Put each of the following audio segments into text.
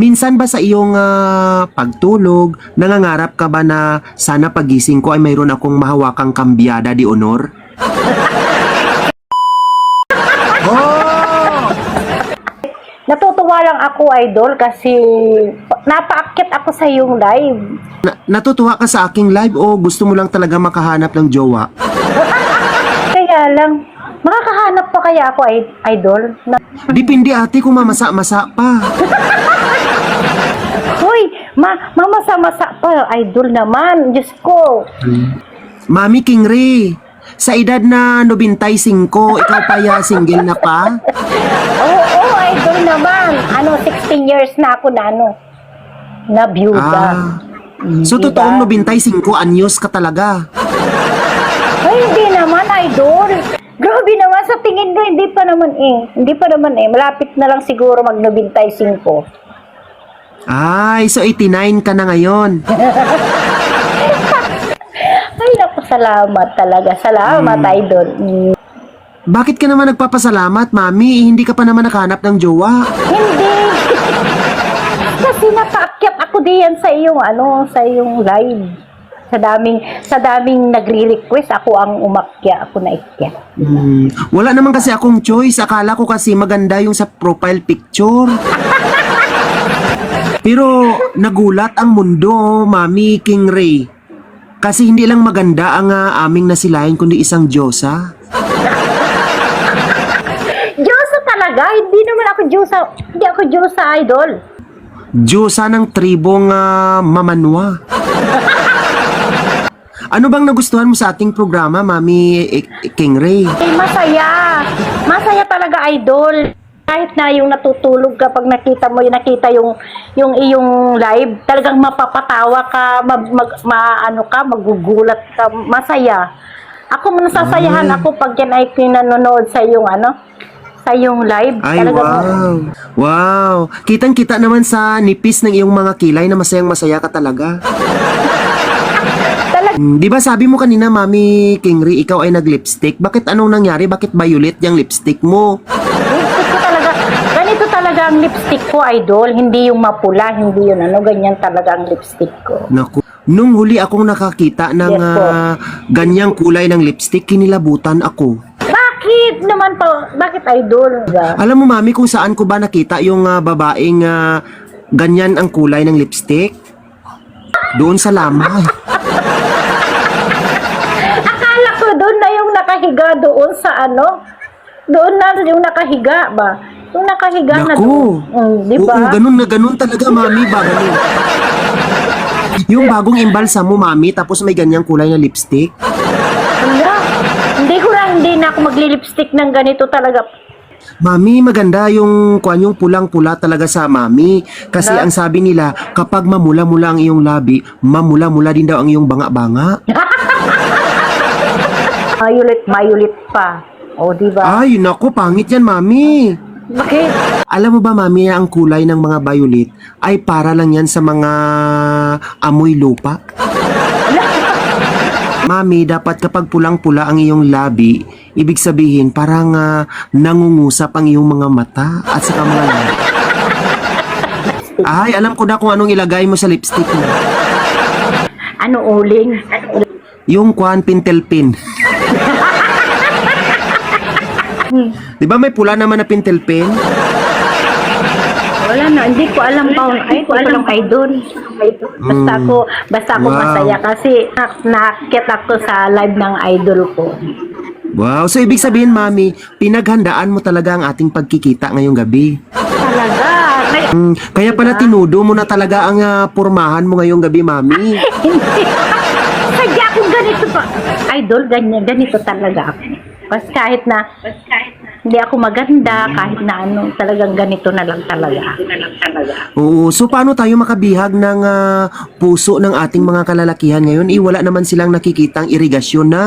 minsan ba sa iyong ah, pagtulog, nangangarap ka ba na sana pagising ko ay mayroon akong mahawakang kambyada di honor? oh! Natutuwa lang ako, idol, kasi napaakit ako sa iyong live. Na- natutuwa ka sa aking live o gusto mo lang talaga makahanap ng jowa? Kaya lang, makakahanap pa kaya ako, idol? Na, Depende ate kung mamasa-masa pa. Ma mamasa-masa pa, idol naman. Diyos ko. Mami King Ray, sa edad na 95, ikaw pa ya single na pa? Oo, oo, idol naman. Ano, 16 years na ako na ano, na byuda. Ah. So Diba? totoong 95 anyos ka talaga. Ay, hindi naman, idol. Grabe naman, sa tingin ko, hindi pa naman eh. Hindi pa naman eh. Malapit na lang siguro mag 95. Ay, so 89 ka na ngayon. Ay, naku, salamat talaga. Salamat, idol. Mm. Bakit ka naman nagpapasalamat, mami? Hindi ka pa naman nakahanap ng jowa. Hindi. Kasi napaakyat ako diyan sa iyong ano, sa iyong live. Sa daming sa daming nagre-request ako ang umakyat, ako na ikyat. Hmm, wala naman kasi akong choice. Akala ko kasi maganda yung sa profile picture. Pero nagulat ang mundo, Mami King Ray. Kasi hindi lang maganda ang ah, aming nasilayan kundi isang Diyosa. Diyosa talaga, hindi naman ako Diyosa, hindi ako Diyosa idol. Diyosa ng tribong ah, Mamanwa. ano bang nagustuhan mo sa ating programa, Mami eh, King Ray? Eh, masaya. Masaya talaga idol. Kahit na yung natutulog kapag nakita mo yung nakita yung yung iyong live, talagang mapapatawa ka, mag, mag maano ka, magugulat ka, masaya. Ako nasasayahan Ay. ako pag yan ay pinanonood sa iyong ano, sa iyong live. Ay, Talagang- wow. Wow. Kitang-kita naman sa nipis ng iyong mga kilay na masayang-masaya ka talaga. Talag- Hmm, Di ba sabi mo kanina, Mami Kingri, ikaw ay nag-lipstick? Bakit anong nangyari? Bakit violet yung lipstick mo? Ganito talaga ang lipstick ko, idol. Hindi yung mapula, hindi yun ano, ganyan talaga ang lipstick ko. Naku. Nung huli akong nakakita ng Yes po. ah, ganyang kulay ng lipstick, kinilabutan ako. Bakit naman po? Bakit idol? Alam mo, Mami, kung saan ko ba nakita yung ah, babaeng ah, ganyan ang kulay ng lipstick? Doon sa lamay. Akala ko doon na yung nakahiga doon sa ano? Doon na yung nakahiga ba? Yung nakahiga na Naku. doon. Mm, di ba? Oo, ganun na ganun talaga, Mami. Ba, ganun. yung bagong imbalsa mo, Mami, tapos may ganyang kulay na lipstick. Wala. Hindi ko na, hindi na ako magli-lipstick ng ganito talaga. Mami, maganda yung kuan yung pulang-pula talaga sa mami. Kasi Na? ang sabi nila, kapag mamula-mula ang iyong labi, mamula-mula din daw ang iyong banga-banga. Mayulit, mayulit pa. O, di ba? Ay, naku, pangit yan, mami. Bakit? Alam mo ba, mami, ang kulay ng mga violet ay para lang yan sa mga amoy lupa? Mami, dapat kapag pulang-pula ang iyong labi, ibig sabihin parang ah, nangungusap ang iyong mga mata at saka mga labi. Ay, alam ko na kung anong ilagay mo sa lipstick mo. Ano uling? Yung kwan pintel-pin. Di ba may pula naman na pintel-pin? Wala na, hindi ko alam pa. Ay, ko alam idol. Basta Mm. ako, basta ako Wow. masaya kasi na- nakakit ako sa live ng idol ko. Wow, so ibig sabihin, mami, pinaghandaan mo talaga ang ating pagkikita ngayong gabi. Talaga. Ay, Mm, kaya pala tinudo mo na talaga ang ah, pormahan mo ngayong gabi, mami. Hindi. Sadya ako ganito pa. Idol, ganyan, ganito talaga ako. Mas kahit na, hindi ako maganda, kahit na ano, talagang ganito na lang talaga. Oo, so paano tayo makabihag ng ah, puso ng ating mga kalalakihan ngayon? Eh, wala naman silang nakikitang irigasyon na.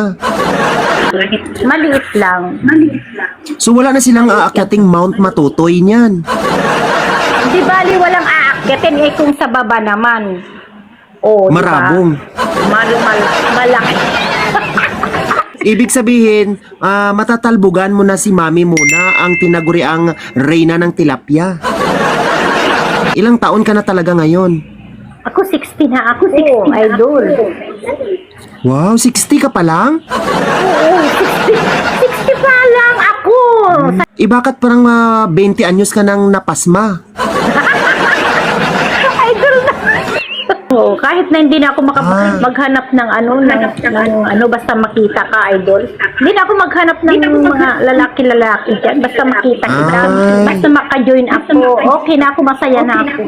Maliit lang. Maliit lang. So wala na silang aakyating Mount Matutoy niyan. Di bali walang aakyatin eh kung sa baba naman. Oh, di ba? Marabong. Mal, mal, malaki. Ibig sabihin, ah, matatalbugan mo na si mami muna ang tinaguriang reyna ng tilapia. Ilang taon ka na talaga ngayon? Ako 60 na ako, idol. Wow, 60 ka pa lang? Oo, 60, 60 pa lang ako. Eh bakit parang ah, 20 anyos ka nang napasma? idol na. Oo, kahit na hindi na ako maka- Ah. maghanap ng ano, ng, ng ano, basta makita ka, idol. Hindi na ako maghanap ng mga lalaki-lalaki dyan. Basta makita kita. Ay. Basta maka-join ako. Okay na ako, masaya na ako.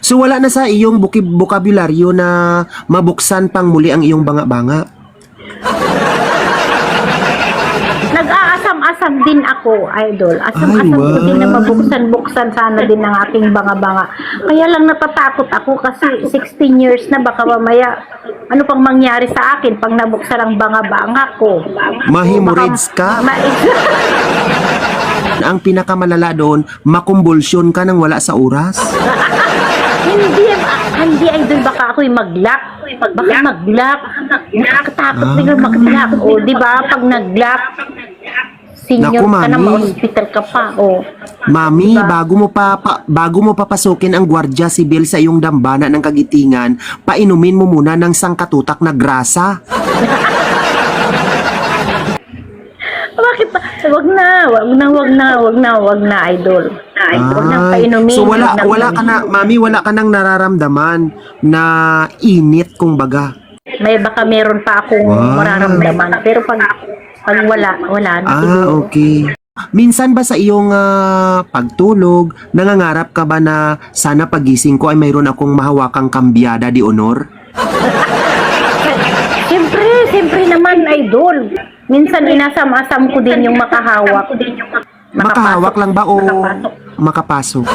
So wala na sa iyong buki- bokabularyo na mabuksan pang muli ang iyong banga-banga. Nag-aasam-asam din ako, idol. Asam-asam Ay, ko din na wow. mabuksan-buksan sana din ng aking banga-banga. Kaya lang natatakot ako kasi 16 years na baka mamaya ano pang mangyari sa akin pag nabuksan ang banga-banga ko. Mahemorrhage ka? Ma- Ang pinakamalala doon, makumbulsyon ka nang wala sa oras. hindi, hindi idol baka ako'y mag-lock. Baka mag-lock. Nakakatakot Ah. biglang mag-lock. O, di ba? Pag nag-lock, senior Naku, ka na, mami. ma-hospital ka pa. O, Mami, Diba? bago mo pa, pa- bago mo papasukin ang gwardya sibil sa iyong dambana ng kagitingan, painumin mo muna ng sangkatutak na grasa. Bakit ba? Wag na, wag na, wag na, wag na, wag na, idol. Na Ay, painumin. so wala na wala ka na, mami, wala ka nang nararamdaman na init kung baga. May baka meron pa akong Wow. mararamdaman. Pero pag, pag wala, wala na. Ah, siguro. okay. Minsan ba sa iyong ah, pagtulog, nangangarap ka ba na sana pagising ko ay mayroon akong mahawakang kambyada di honor? Siyempre, siyempre naman, idol. Minsan inasam-asam ko din yung makahawak. Makahawak lang ba o Makapasok. makapasok?